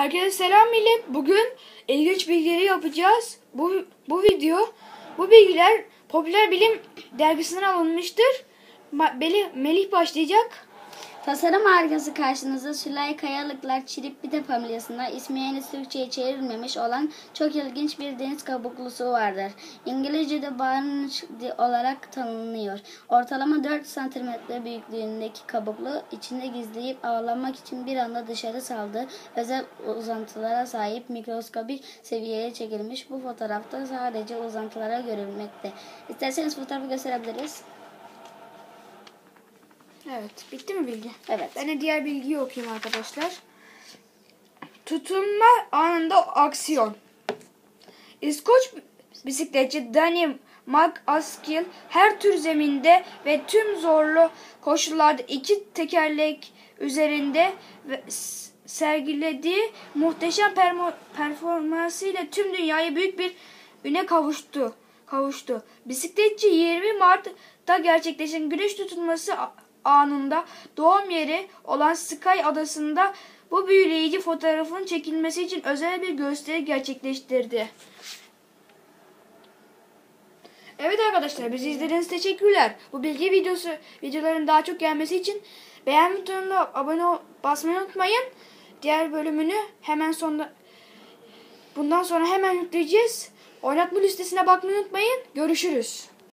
Herkese selam millet. Bugün ilginç bilgileri yapacağız. Bu bu video, bu bilgiler Popüler Bilim dergisinden alınmıştır. Melih, Melih başlayacak. Tasarım harikası karşınızda Sülay Kayalıklar Çiripbide familyasında ismi henüz Türkçe'ye çevrilmemiş olan çok ilginç bir deniz kabuklusu vardır. İngilizce'de barnage olarak tanınıyor. Ortalama 4 santimetre büyüklüğündeki kabuklu içinde gizleyip avlanmak için bir anda dışarı saldığı özel uzantılara sahip mikroskobik seviyeye çekilmiş. Bu fotoğrafta sadece uzantılara görülmekte. İsterseniz fotoğrafı gösterebiliriz. Evet, bitti mi bilgi? Evet. Ben de diğer bilgiyi okuyayım arkadaşlar. Tutunma anında aksiyon. İskoç bisikletçi Danny McAskill her tür zeminde ve tüm zorlu koşullarda iki tekerlek üzerinde sergilediği muhteşem performansıyla tüm dünyayı büyük bir üne kavuştu. kavuştu. Bisikletçi 20 Mart'ta gerçekleşen güneş tutulması anında doğum yeri olan Sky adasında bu büyüleyici fotoğrafın çekilmesi için özel bir gösteri gerçekleştirdi. Evet arkadaşlar bizi izlediğiniz teşekkürler. Bu bilgi videosu videoların daha çok gelmesi için beğen butonuna abone basmayı unutmayın. Diğer bölümünü hemen sonra bundan sonra hemen yükleyeceğiz. Oynatma listesine bakmayı unutmayın. Görüşürüz.